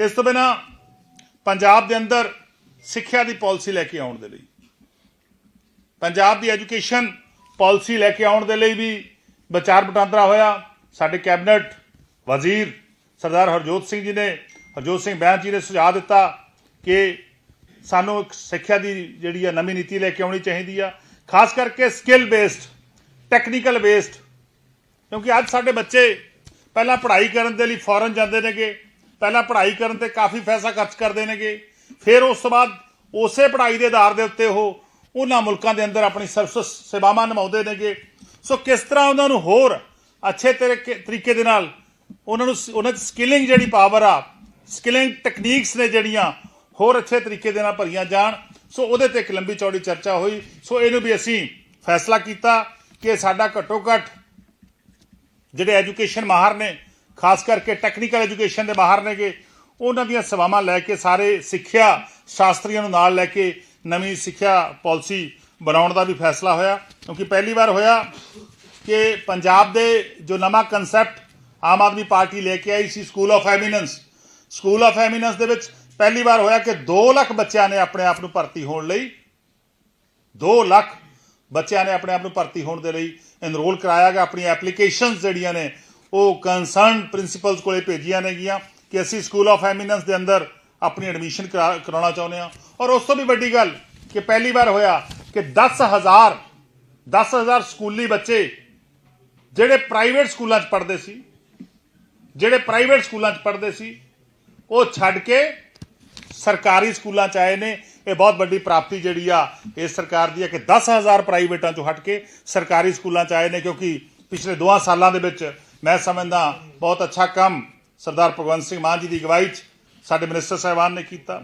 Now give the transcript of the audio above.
ਇਸ ਤੋਂ ਬਿਨਾ ਪੰਜਾਬ ਦੇ ਅੰਦਰ ਸਿੱਖਿਆ ਦੀ ਪਾਲਿਸੀ ਲੈ ਕੇ ਆਉਣ ਦੇ ਲਈ, ਪੰਜਾਬ ਦੀ ਐਜੂਕੇਸ਼ਨ ਪਾਲਿਸੀ ਲੈ ਕੇ ਆਉਣ ਦੇ ਲਈ ਵੀ ਵਿਚਾਰ ਵਟਾਂਦਰਾ ਹੋਇਆ। ਸਾਡੇ ਕੈਬਨਿਟ ਵਜ਼ੀਰ ਸਰਦਾਰ ਹਰਜੋਤ ਸਿੰਘ ਜੀ ਨੇ, ਹਰਜੋਤ ਸਿੰਘ ਬੈਂਸ ਜੀ ਨੇ ਸੁਝਾਅ ਦਿੱਤਾ ਕਿ ਸਾਨੂੰ ਇੱਕ ਸਿੱਖਿਆ ਦੀ ਜਿਹੜੀ ਆ ਨਵੀਂ ਨੀਤੀ ਲੈ ਕੇ ਆਉਣੀ ਚਾਹੀਦੀ ਆ, ਖਾਸ ਕਰਕੇ ਸਕਿੱਲ ਬੇਸਡ ਟੈਕਨੀਕਲ ਬੇਸਡ ਕਿਉਂਕਿ ਅੱਜ ਸਾਡੇ ਬੱਚੇ ਪਹਿਲਾਂ ਪੜ੍ਹਾਈ ਕਰਨ ਦੇ ਲਈ ਫੋਰਨ ਜਾਂਦੇ ਨੇਗੇ ਪਹਿਲਾਂ ਪੜ੍ਹਾਈ ਕਰਨ ਤੇ ਕਾਫੀ ਪੈਸਾ ਖਰਚ ਕਰਦੇ ਨੇਗੇ। ਫਿਰ ਉਸ ਤੋਂ ਬਾਅਦ ਉਸੇ ਪੜ੍ਹਾਈ ਦੇ ਆਧਾਰ ਦੇ ਉੱਤੇ ਉਹ ਉਹਨਾਂ ਮੁਲਕਾਂ ਦੇ ਅੰਦਰ ਆਪਣੀ ਸਰਵਿਸ ਸੇਵਾਵਾਂ ਨਿਭਾਉਂਦੇ ਨੇਗੇ। ਸੋ ਕਿਸ ਤਰ੍ਹਾਂ ਉਹਨਾਂ ਨੂੰ ਹੋਰ ਅੱਛੇ ਤਰੀਕੇ ਤਰੀਕੇ ਦੇ ਨਾਲ ਉਹਨਾਂ ਨੂੰ ਉਹਨਾਂ 'ਚ ਸਕਿਲਿੰਗ ਜਿਹੜੀ ਪਾਵਰ ਆ, ਸਕਿਲਿੰਗ ਟੈਕਨੀਕਸ ਨੇ ਜਿਹੜੀਆਂ ਹੋਰ ਅੱਛੇ ਤਰੀਕੇ ਦੇ ਨਾਲ ਭਰੀਆਂ ਜਾਣ। ਸੋ ਉਹਦੇ ਤੇ ਇੱਕ ਲੰਬੀ ਚੌੜੀ ਚਰਚਾ ਹੋਈ। ਸੋ ਇਹਨੂੰ ਵੀ ਅਸੀਂ ਫੈਸਲਾ ਕੀਤਾ ਕਿ ਸਾਡਾ ਘੱਟੋ ਘੱਟ ਜਿਹੜੇ ਐਜੂਕੇਸ਼ਨ ਮਾਹਰ ਨੇ ਖਾਸ ਕਰਕੇ ਟੈਕਨੀਕਲ ਐਜੂਕੇਸ਼ਨ ਦੇ ਬਾਹਰ ਨੇਗੇ। ਉਹਨਾਂ ਦੀਆਂ ਸੇਵਾਵਾਂ ਲੈ ਕੇ ਸਾਰੇ ਸਿੱਖਿਆ ਸ਼ਾਸਤਰੀਆਂ ਨੂੰ ਨਾਲ ਲੈ ਕੇ ਨਵੀਂ ਸਿੱਖਿਆ ਪਾਲਿਸੀ ਬਣਾਉਣ ਦਾ ਵੀ ਫੈਸਲਾ ਹੋਇਆ। ਕਿਉਂਕਿ ਪਹਿਲੀ ਵਾਰ ਹੋਇਆ ਕਿ ਪੰਜਾਬ ਦੇ ਜੋ ਨਵਾਂ ਕਨਸੈਪਟ ਆਮ ਆਦਮੀ ਪਾਰਟੀ ਲੈ ਕੇ ਆਈ ਸੀ school of eminence school of eminence ਦੇ ਵਿੱਚ ਪਹਿਲੀ ਵਾਰ ਹੋਇਆ ਕਿ 2 ਲੱਖ ਬੱਚਿਆਂ ਨੇ ਆਪਣੇ ਆਪ ਨੂੰ ਭਰਤੀ ਹੋਣ ਲਈ। 2 ਲੱਖ ਬੱਚਿਆਂ ਨੇ ਆਪਣੇ ਆਪ ਨੂੰ ਭਰਤੀ ਹੋਣ ਦੇ ਲਈ ਐਨਰੋਲ ਕਰਾਇਆ ਗਿਆ। ਆਪਣੀ ਐਪਲੀਕੇਸ਼ਨਸ ਜਿਹੜੀਆਂ ਨੇ ਉਹ ਕੰਸਰਨ ਪ੍ਰਿੰਸੀਪਲਸ ਕੋਲੇ ਭੇਜੀਆਂ ਨੇਗੀਆਂ ਕਿ ਅਸੀਂ ਸਕੂਲ ਆਫ ਐਮੀਨੈਂਸ ਦੇ ਅੰਦਰ ਆਪਣੀ ਐਡਮਿਸ਼ਨ ਕਰਾਉਣਾ ਚਾਹੁੰਦੇ ਹਾਂ। ਔਰ ਉਸ ਤੋਂ ਵੀ ਵੱਡੀ ਗੱਲ ਕਿ ਪਹਿਲੀ ਵਾਰ ਹੋਇਆ ਕਿ 10000 10000 ਸਕੂਲੀ ਬੱਚੇ ਜਿਹੜੇ ਪ੍ਰਾਈਵੇਟ ਸਕੂਲਾਂ 'ਚ ਪੜ੍ਹਦੇ ਸੀ, ਜਿਹੜੇ ਪ੍ਰਾਈਵੇਟ ਸਕੂਲਾਂ 'ਚ ਪੜ੍ਹਦੇ ਸੀ, ਉਹ ਛੱਡ ਕੇ ਸਰਕਾਰੀ ਸਕੂਲਾਂ 'ਚ ਆਏ ਨੇ। ਇਹ ਬਹੁਤ ਵੱਡੀ ਪ੍ਰਾਪਤੀ ਜਿਹੜੀ ਆ ਇਸ ਸਰਕਾਰ ਦੀ ਆ ਕਿ 10000 ਪ੍ਰਾਈਵੇਟਾਂ 'ਚੋਂ ਹਟ ਕੇ ਸਰਕਾਰੀ ਸਕੂਲਾਂ 'ਚ ਆਏ ਨੇ ਕਿਉਂਕਿ ਪਿਛਲੇ ਦੋਆਂ ਸਾਲਾਂ ਦੇ ਵਿੱਚ ਮੈਂ ਸਮਝਦਾ ਬਹੁਤ ਅੱਛਾ ਕੰਮ ਸਰਦਾਰ ਭਗਵੰਤ ਸਿੰਘ ਮਾਨ ਜੀ ਦੀ ਅਗਵਾਈ 'ਚ ਸਾਡੇ ਮਿਨਿਸਟਰ ਸਾਹਿਬਾਨ ਨੇ ਕੀਤਾ।